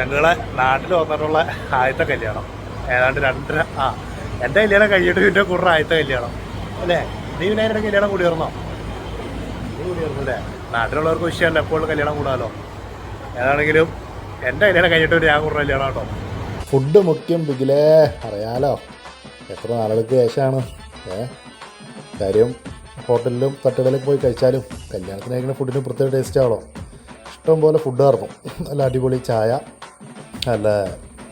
ചങ്ങളെ നാട്ടിൽ വന്നിട്ടുള്ള ആദ്യത്തെ കല്യാണം. ഏതാണ്ട് രണ്ടര ആ എന്റെ കല്യാണം കഴിഞ്ഞിട്ട് പിന്നെ കൂടുതൽ ആദ്യത്തെ കല്യാണം. അല്ലേ? നീ പിന്നെ അതിന്റെ കല്യാണം കൂടിയിരുന്നോ നീ കൂടിയിരുന്നു അല്ലേ? നാട്ടിലുള്ളവർക്ക് വിഷയമല്ല എപ്പോഴും കല്യാണം കൂടാലോ. ഏതാണെങ്കിലും എന്റെ കല്യാണം കഴിഞ്ഞിട്ട് ഒരു ഞാൻ കൂടുതൽ കല്യാണം കേട്ടോ. ഫുഡ് മുഖ്യം ബിഗിലേ അറിയാലോ. എത്ര നാളുകൾക്ക് ശേഷമാണ് ഏ? കാര്യം ഹോട്ടലിലും തട്ടുകളിലും പോയി കഴിച്ചാലും കല്യാണത്തിന് കഴിക്കുന്ന ഫുഡിന് പ്രത്യേക ടേസ്റ്റ് ആവണം. ഇഷ്ടം പോലെ ഫുഡ് ആയിരുന്നു. നല്ല അടിപൊളി ചായ നല്ല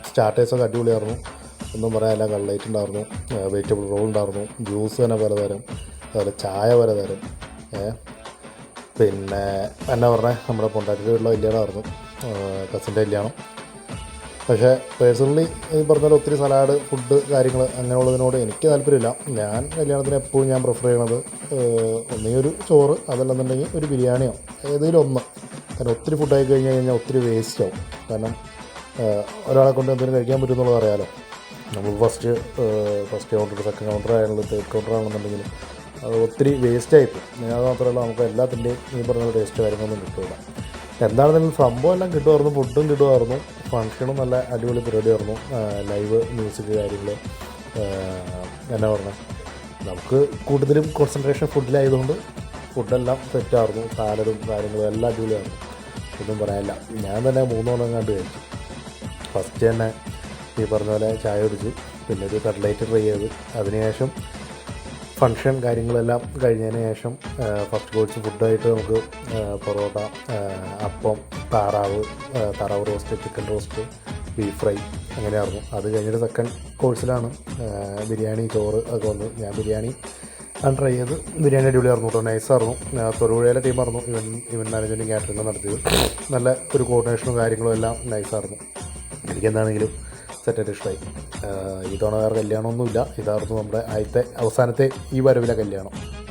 സ്റ്റാർട്ടേഴ്സൊക്കെ അടിപൊളിയായിരുന്നു. ഒന്നും പറയാനില്ല കട്ട്ലൈറ്റ് ഉണ്ടായിരുന്നു വെജിറ്റബിൾ റോൾ ഉണ്ടായിരുന്നു ജ്യൂസ് തന്നെ പലതരം അതുപോലെ ചായ പലതരം തരം പിന്നെ എന്നാ പറഞ്ഞേ നമ്മുടെ പൊണ്ടാറ്റിന്റെ വീട്ടിലെ കല്യാണമായിരുന്നു കസിന്റെ കല്യാണം. പക്ഷേ പേഴ്സണലി ഈ പറഞ്ഞാൽ ഒത്തിരി സലാഡ് ഫുഡ് കാര്യങ്ങൾ അങ്ങനെയുള്ളതിനോട് എനിക്ക് താല്പര്യമില്ല. ഞാൻ കല്യാണത്തിന് എപ്പോഴും ഞാൻ പ്രിഫർ ചെയ്യണത് ഒന്നുകിൽ ഒരു ചോറ് അതല്ലെന്നുണ്ടെങ്കിൽ ഒരു ബിരിയാണിയോ ഏതെങ്കിലും ഒന്ന്. കാരണം ഒത്തിരി ഫുഡായി കഴിഞ്ഞ് കഴിഞ്ഞാൽ ഒത്തിരി വേസ്റ്റ് ആവും. കാരണം ഒരാളെ കൊണ്ട് എന്തെങ്കിലും കഴിക്കാൻ പറ്റുമെന്നുള്ളത് അറിയാലോ. നമ്മൾ first first counter second counter ആയാലും തേർഡ് കൗണ്ടർ ആണെന്നുണ്ടെങ്കിൽ അത് ഒത്തിരി വേസ്റ്റായിപ്പോൾ അത് മാത്രമല്ല നമുക്ക് എല്ലാത്തിന്റെയും ഈ പറഞ്ഞ ടേസ്റ്റ് കാര്യങ്ങളൊന്നും കിട്ടില്ല എന്താണെങ്കിലും സംഭവം എല്ലാം കിട്ടുമായിരുന്നു ഫുഡും കിട്ടുമായിരുന്നു ഫങ്ഷനും നല്ല അടിപൊളി പരിപാടിയായിരുന്നു. ലൈവ് മ്യൂസിക് കാര്യങ്ങൾ എന്നാ പറഞ്ഞത് നമുക്ക് കൂടുതലും കോൺസെൻട്രേഷൻ ഫുഡിലായതുകൊണ്ട് ഫുഡെല്ലാം സെറ്റായിരുന്നു സാലഡും കാര്യങ്ങളും എല്ലാം അടിപൊളിയായിരുന്നു. ഒന്നും പറയാനില്ല. ഞാൻ തന്നെ മൂന്നോണം കണ്ട് കഴിച്ചു. ഫസ്റ്റ് തന്നെ ഈ പറഞ്ഞ പോലെ ചായ കുടിച്ചു പിന്നെ ഒരു കട്ട്ലൈറ്റ് ട്രൈ ചെയ്ത് അതിനുശേഷം ഫങ്ഷൻ കാര്യങ്ങളെല്ലാം കഴിഞ്ഞതിന് ശേഷം ഫസ്റ്റ് കോഴ്സ് ഫുഡായിട്ട് നമുക്ക് പൊറോട്ട അപ്പം താറാവ് താറാവ് roast chicken roast beef fry അങ്ങനെയായിരുന്നു. അത് കഴിഞ്ഞിട്ട് സെക്കൻഡ് കോഴ്സിലാണ് ബിരിയാണി ചോറ് ഒക്കെ വന്നു. ഞാൻ ബിരിയാണി ആണ് ട്രൈ ചെയ്ത് ബിരിയാണി അടിപൊളിയായിരുന്നു കേട്ടോ നൈസായിരുന്നു തൊടുപുഴയിലെ ടീമായിരുന്നു ഇവൻ ഇവൻ മാനേജ്മെന്റും കാറ്ററിംഗ് നടത്തിയത്. നല്ല ഒരു കോർഡിനേഷനും കാര്യങ്ങളും എല്ലാം നൈസായിരുന്നു എനിക്കെന്താണെങ്കിലും സെറ്റായിട്ട് ഇഷ്ടമായി. ഈ വേറെ കല്യാണമൊന്നുമില്ല. ഇതായിരുന്നു നമ്മുടെ ആദ്യത്തെ അവസാനത്തെ ഈ വരവിലെ കല്യാണം.